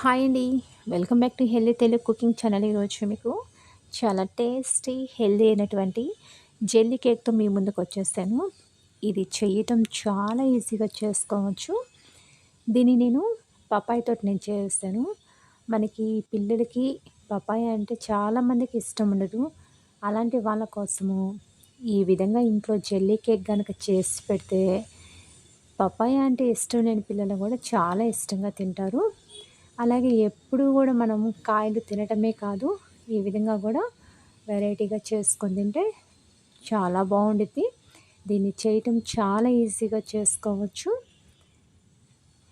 Hi అండి. Welcome back to healthy Telugu cooking channel ఈరోజు మీకు చాలా టేస్టీ హెల్దీ అయినటువంటి జెల్లీ కేక్తో మీ ముందుకు వచ్చేసాను ఇది చేయటం చాలా ఈజీగా చేసుకోవచ్చు. దీన్ని నేను పపాయతో నేను చేస్తాను. మనకి పిల్లలకి పపాయ అంటే చాలామందికి ఇష్టం ఉండదు. అలాంటి వాళ్ళ కోసము ఈ విధంగా ఇంట్లో జెల్లీ కేక్ కనుక చేసి పెడితే పపాయ అంటే ఇష్టం లేని పిల్లలు కూడా చాలా ఇష్టంగా తింటారు. అలాగే ఎప్పుడు కూడా మనం కాయలు తినటమే కాదు ఈ విధంగా కూడా వెరైటీగా చేసుకొని తింటే చాలా బాగుండుద్ది. దీన్ని చేయటం చాలా ఈజీగా చేసుకోవచ్చు.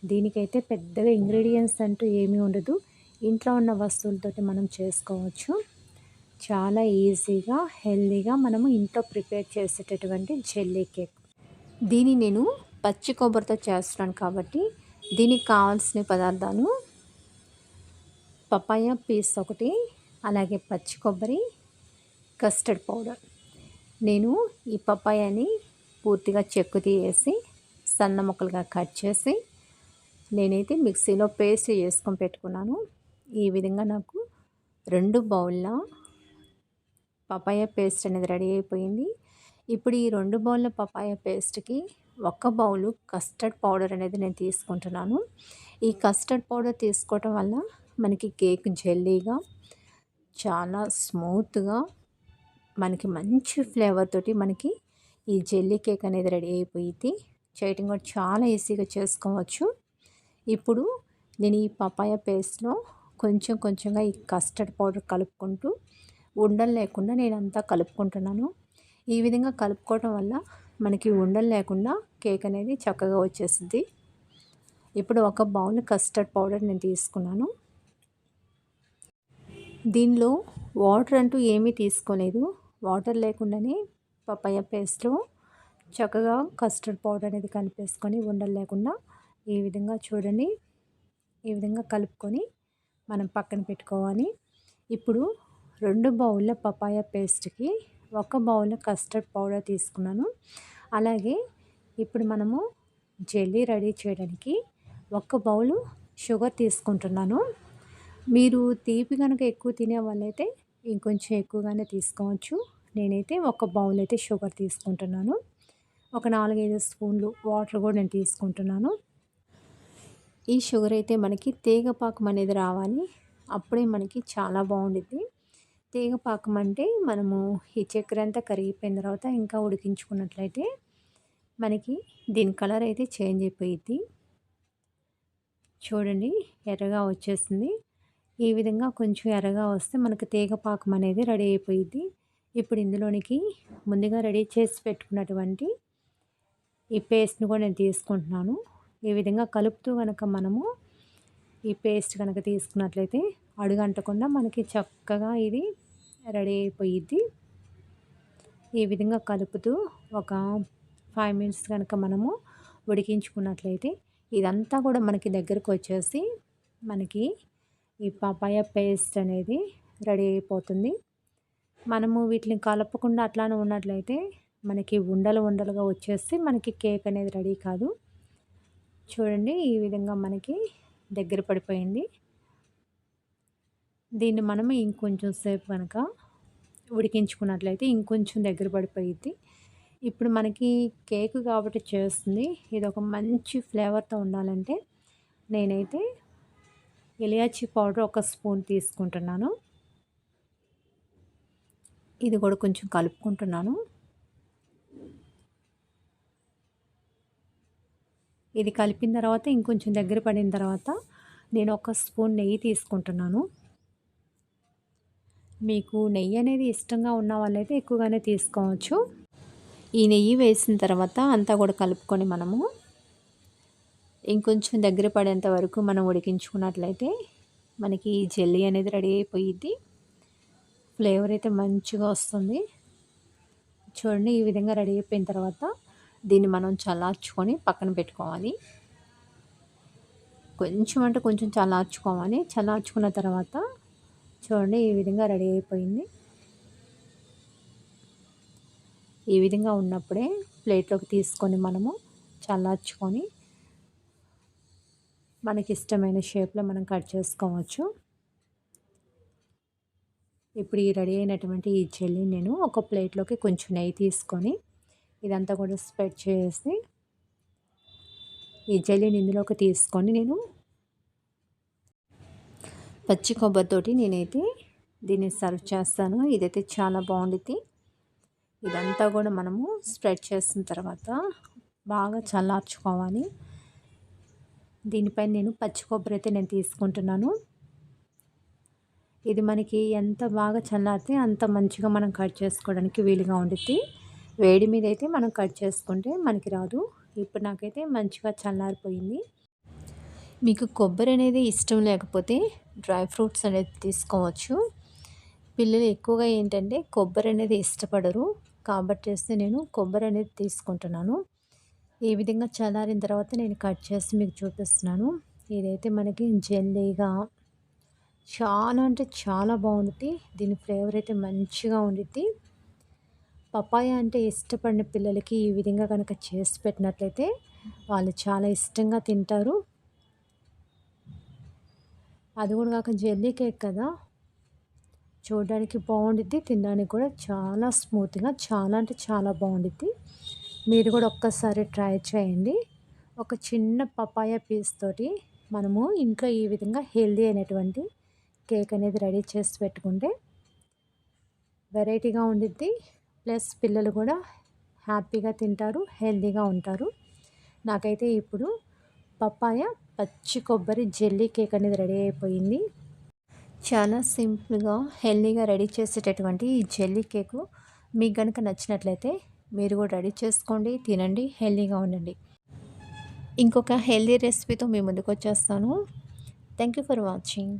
దీనికైతే పెద్దగా ఇంగ్రీడియంట్స్ అంటూ ఏమీ ఉండదు. ఇంట్లో ఉన్న వస్తువులతోటి మనం చేసుకోవచ్చు. చాలా ఈజీగా హెల్దీగా మనము ఇంట్లో ప్రిపేర్ చేసేటటువంటి జెల్లీ కేక్. దీన్ని నేను పచ్చి కొబ్బరితో చేస్తున్నాను కాబట్టి దీనికి కావాల్సిన పదార్థాలు పపాయ పీస్ ఒకటి అలాగే పచ్చి కొబ్బరి కస్టర్డ్ పౌడర్. నేను ఈ పపాయాని పూర్తిగా చెక్కు తీసేసి సన్న ముక్కలుగా కట్ చేసి నేనైతే మిక్సీలో పేస్ట్ చేసుకొని పెట్టుకున్నాను. ఈ విధంగా నాకు రెండు బౌళ్ళ పపాయ పేస్ట్ అనేది రెడీ అయిపోయింది. ఇప్పుడు ఈ రెండు బౌల్ల పపాయ పేస్ట్కి ఒక బౌలు కస్టర్డ్ పౌడర్ అనేది నేను తీసుకుంటున్నాను. ఈ కస్టర్డ్ పౌడర్ తీసుకోవటం వల్ల మనకి కేక్ జెల్లీగా చాలా స్మూత్గా మనకి మంచి ఫ్లేవర్ తోటి మనకి ఈ జెల్లీ కేక్ అనేది రెడీ అయిపోయింది. చేయటం కూడా చాలా ఈజీగా చేసుకోవచ్చు. ఇప్పుడు నేను ఈ పపాయ పేస్ట్లో కొంచెం కొంచెంగా ఈ కస్టర్డ్ పౌడర్ కలుపుకుంటూ ఉండలు లేకుండా నేను అంతా కలుపుకుంటున్నాను. ఈ విధంగా కలుపుకోవటం వల్ల మనకి ఉండలు లేకుండా కేక్ అనేది చక్కగా వచ్చేస్తుంది ఇప్పుడు ఒక బౌల్ కస్టర్డ్ పౌడర్ నేను తీసుకున్నాను. దీనిలో వాటర్ అంటూ ఏమీ తీసుకోలేదు. వాటర్ లేకుండానే పపాయ పేస్ట్లో చక్కగా కస్టర్డ్ పౌడర్ అనేది కలిపేసుకొని ఉండలు లేకుండా ఈ విధంగా చూడండి. ఈ విధంగా కలుపుకొని మనం పక్కన పెట్టుకోవాలి. ఇప్పుడు రెండు బౌల్ల పపాయ పేస్ట్కి ఒక బౌల్ కస్టర్డ్ పౌడర్ తీసుకున్నాను. అలాగే ఇప్పుడు మనము జెల్లీ రెడీ చేయడానికి ఒక బౌలు షుగర్ తీసుకుంటున్నాను. మీరు తీపి కనుక ఎక్కువ తినే వాళ్ళైతే ఇంకొంచెం ఎక్కువగానే తీసుకోవచ్చు. నేనైతే ఒక బౌల్ అయితే షుగర్ తీసుకుంటున్నాను. ఒక నాలుగైదు స్పూన్లు వాటర్ కూడా నేను తీసుకుంటున్నాను. ఈ షుగర్ అయితే మనకి తీగపాకం అనేది రావాలి. అప్పుడే మనకి చాలా బాగుండిద్ది. తీగపాకం అంటే మనము ఈ చక్కెర అంతా కరిగిపోయిన తర్వాత ఇంకా ఉడికించుకున్నట్లయితే మనకి దీని కలర్ అయితే చేంజ్ అయిపోయిద్ది. చూడండి ఎర్రగా వచ్చేస్తుంది ఈ విధంగా కొంచెం ఎర్రగా వస్తే మనకు తీగ పాకం అనేది రెడీ అయిపోయింది ఇప్పుడు ఇందులోనికి ముందుగా రెడీ చేసి పెట్టుకున్నటువంటి ఈ పేస్ట్ని కూడా నేను తీసుకుంటున్నాను. ఈ విధంగా కలుపుతూ కనుక మనము ఈ పేస్ట్ కనుక తీసుకున్నట్లయితే అడుగంటకుండా మనకి చక్కగా ఇది రెడీ అయిపోయిద్ది. ఈ విధంగా కలుపుతూ ఒక ఫైవ్ మినిట్స్ కనుక మనము ఉడికించుకున్నట్లయితే ఇదంతా కూడా మనకి దగ్గరకు వచ్చేసి మనకి ఈ పపాయ పేస్ట్ అనేది రెడీ అయిపోతుంది. మనము వీటిని కలపకుండా అట్లానే ఉన్నట్లయితే మనకి ఉండలు ఉండలుగా వచ్చేసి మనకి కేక్ అనేది రెడీ కాదు. చూడండి ఈ విధంగా మనకి దగ్గర పడిపోయింది. దీన్ని మనం ఇంకొంచెం సేపు కనుక ఉడికించుకున్నట్లయితే ఇంకొంచెం దగ్గర పడిపోయిద్ది. ఇప్పుడు మనకి కేక్ కాబట్టి చేస్తుంది. ఇది ఒక మంచి ఫ్లేవర్తో ఉండాలంటే నేనైతే ఇలియాచి పౌడర్ ఒక స్పూన్ తీసుకుంటున్నాను. ఇది కూడా కొంచెం కలుపుకుంటున్నాను. ఇది కలిపిన తర్వాత ఇంకొంచెం దగ్గర పడిన తర్వాత నేను ఒక స్పూన్ నెయ్యి తీసుకుంటున్నాను. మీకు నెయ్యి అనేది ఇష్టంగా ఉన్న వాళ్ళైతే ఎక్కువగానే తీసుకోవచ్చు. ఈ నెయ్యి వేసిన తర్వాత అంతా కూడా కలుపుకొని మనము ఇంకొంచెం దగ్గర పడేంత వరకు మనం ఉడికించుకున్నట్లయితే మనకి జెల్లీ అనేది రెడీ అయిపోయిద్ది. ఫ్లేవర్ అయితే మంచిగా వస్తుంది. చూడండి ఈ విధంగా రెడీ అయిపోయిన తర్వాత దీన్ని మనం చల్లార్చుకొని పక్కన పెట్టుకోవాలి. కొంచెం అంటే కొంచెం చల్లార్చుకోవాలి. చల్లార్చుకున్న తర్వాత చూడండి ఈ విధంగా రెడీ అయిపోయింది. ఈ విధంగా ఉన్నప్పుడే ప్లేట్లోకి తీసుకొని మనము చల్లార్చుకొని మనకి ఇష్టమైన షేప్లో మనం కట్ చేసుకోవచ్చు. ఇప్పుడు ఈ రెడీ అయినటువంటి ఈ జెల్లీ నేను ఒక ప్లేట్లోకి కొంచెం నెయ్యి తీసుకొని ఇదంతా కూడా స్ప్రెడ్ చేసి ఈ జెల్లీని ఇందులోకి తీసుకొని నేను పచ్చి కొబ్బరితోటి నేనైతే దీన్ని సర్వ్ చేస్తాను. ఇదైతే చాలా బాగుండిద్ది. ఇదంతా కూడా మనము స్ప్రెడ్ చేసిన తర్వాత బాగా చల్లార్చుకోవాలి. దీనిపైన నేను పచ్చి కొబ్బరి అయితే నేను తీసుకుంటున్నాను. ఇది మనకి ఎంత బాగా చల్లారితే అంత మంచిగా మనం కట్ చేసుకోవడానికి వీలుగా ఉండిద్ది. వేడి మీద అయితే మనం కట్ చేసుకుంటే మనకి రాదు. ఇప్పుడు నాకైతే మంచిగా చల్లారిపోయింది. మీకు కొబ్బరి అనేది ఇష్టం లేకపోతే డ్రై ఫ్రూట్స్ అనేది తీసుకోవచ్చు. పిల్లలు ఎక్కువగా ఏంటంటే కొబ్బరి అనేది ఇష్టపడరు. కాబట్టి నేను కొబ్బరి అనేది తీసుకుంటున్నాను. ఈ విధంగా చల్లారిన తర్వాత నేను కట్ చేసి మీకు చూపిస్తున్నాను. ఇదైతే మనకి జెల్లీగా చాలా అంటే చాలా బాగుంటుంది దీని ఫ్లేవర్ అయితే మంచిగా ఉండిద్ది. పపాయ అంటే ఇష్టపడిన పిల్లలకి ఈ విధంగా కనుక చేసి పెట్టినట్లయితే వాళ్ళు చాలా ఇష్టంగా తింటారు. అది కూడా కాక జెల్లీ కేక్ కదా. చూడడానికి బాగుండిద్ది తినడానికి కూడా చాలా స్మూత్గా చాలా అంటే చాలా బాగుండిద్ది. మీరు కూడా ఒక్కసారి ట్రై చేయండి. ఒక చిన్న పపాయ పీస్ తోటి మనము ఇంట్లో ఈ విధంగా హెల్దీ అయినటువంటి కేక్ అనేది రెడీ చేసి పెట్టుకుంటే వెరైటీగా ఉండిద్ది. ప్లస్ పిల్లలు కూడా హ్యాపీగా తింటారు హెల్దీగా ఉంటారు. నాకైతే ఇప్పుడు పప్పాయ పచ్చి కొబ్బరి జెల్లీ కేక్ అనేది రెడీ అయిపోయింది. చాలా సింపుల్గా హెల్దీగా రెడీ చేసేటటువంటి ఈ జెల్లీ కేకు మీకు కనుక నచ్చినట్లయితే మీరు కూడా రెడీ చేసుకోండి తినండి హెల్దీగా ఉండండి. ఇంకొక హెల్దీ రెసిపీతో మీ ముందుకు వచ్చేస్తాను. Thank you for watching